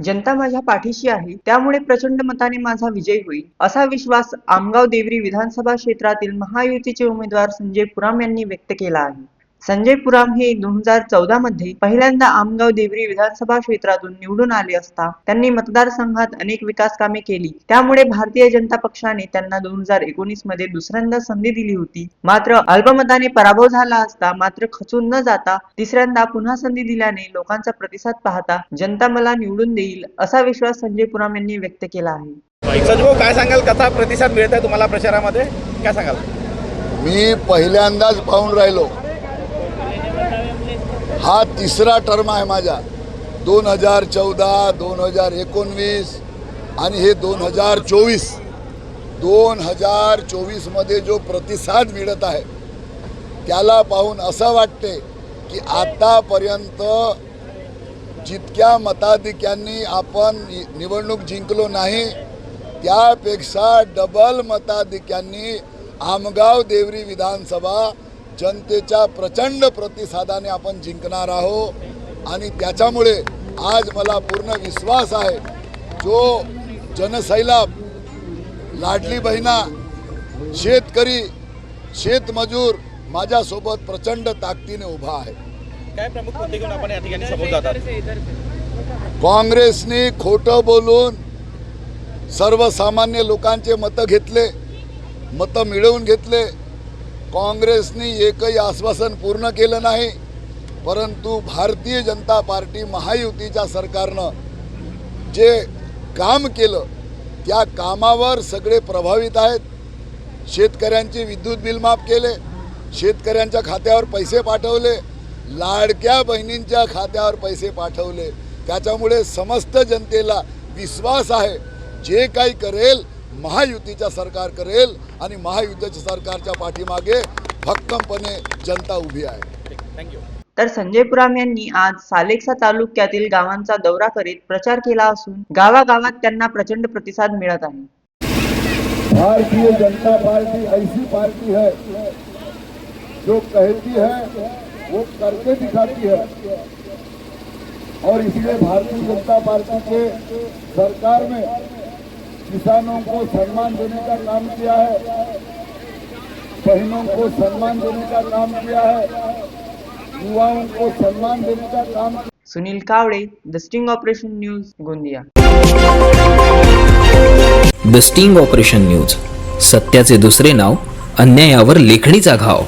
जनता माझ्या पाठीशी आहे त्यामुळे प्रचंड मताने माझा विजय होईल असा विश्वास आमगाव देवरी विधानसभा क्षेत्रातील महायुतीचे उमेदवार संजय पुराम यांनी व्यक्त केला आहे. संजय पुराम हे दोन हजार चौदा मध्ये पहिल्यांदा आमगाव देवरी विधानसभा क्षेत्रातून निवडून आले असता. त्यांनी मतदारसंघात अनेक विकास कामे केली. त्यामुळे भारतीय जनता पक्षाने त्यांना दोन हजार एकोणीसमध्ये दुसऱ्यांदा संधी दिली होती. मात्र अल्पमताने पराभव झाला असता मात्र खचून न जाता तिसऱ्यांदा पुन्हा संधी दिल्याने लोकांचा प्रतिसाद पाहता जनता मला निवडून देईल असा विश्वास संजय पुराम यांनी व्यक्त केला आहे. काय सांगाल? कसा प्रतिसाद मिळत आहे तुम्हाला प्रचारामध्ये? काय सांगाल? मी पहिल्यांदाच पाहून राहिलो. हा तिसरा टर्म आहे माझा दोन हजार चौदा दोन हजार एकोणवीस आणि हे दोन हजार चोवीस. दोन हजार चोवीसमध्ये जो प्रतिसाद मिळत आहे त्याला पाहून असं वाटते की आतापर्यंत जितक्या मताधिक्यांनी आपण नि- निवडणूक जिंकलो नाही त्यापेक्षा डबल मताधिक्यांनी आमगाव देवरी विधानसभा जनतेच्या प्रचंड प्रतिसादाने आपण जिंकणार आहोत. आणि त्याच्यामुळे आज मला पूर्ण विश्वास आहे. जो जनसैलाब लाडली बहिणा शेतकरी शेतमजूर माझ्यासोबत प्रचंड ताकदीने उभा आहे. काय प्रमुख मुद्दे घेऊन आपण या ठिकाणी समोर जातात? काँग्रेसने खोटं बोलून सर्वसामान्य लोकांचे मतं घेतले मतं मिळवून घेतले. काँग्रेसनी एकही आश्वासन पूर्ण केलं नाही परंतु भारतीय जनता पार्टी महायुतीच्या सरकारनं जे काम केलं त्या कामावर सगळे प्रभावित आहेत. शेतकऱ्यांचे विद्युत बिल माफ केले शेतकऱ्यांच्या खात्यावर पैसे पाठवले लाडक्या बहिणींच्या खात्यावर पैसे पाठवले. त्याच्यामुळे समस्त जनतेला विश्वास आहे जे काही करेल महायुतीच्या सरकार करेल आणि महायुतीच्या सरकारच्या पाठीमागे भक्कमपणे जनता उभी आहे. थँक्यू तर संजय पुराम यांनी आज सालेकसा तालुक्यातील गावांचा दौरा करीत प्रचार केला असून गावागावात त्यांना प्रचंड प्रतिसाद मिळत आहे. भारतीय जनता पार्टी ऐसी पार्टी है जो कहती है वो करके दिखाती है। और इसलिए भारतीय जनता पार्टी के सरकार में किसानों को सम्मान देने का काम किया है। बहनों को सम्मान देने का काम किया है। युवाओं को सम्मान देने का काम Sunil Kawade the sting operation news Gondia. The sting operation news सत्याचे दुसरे नाव अन्यायावर लेखणीचा घाव।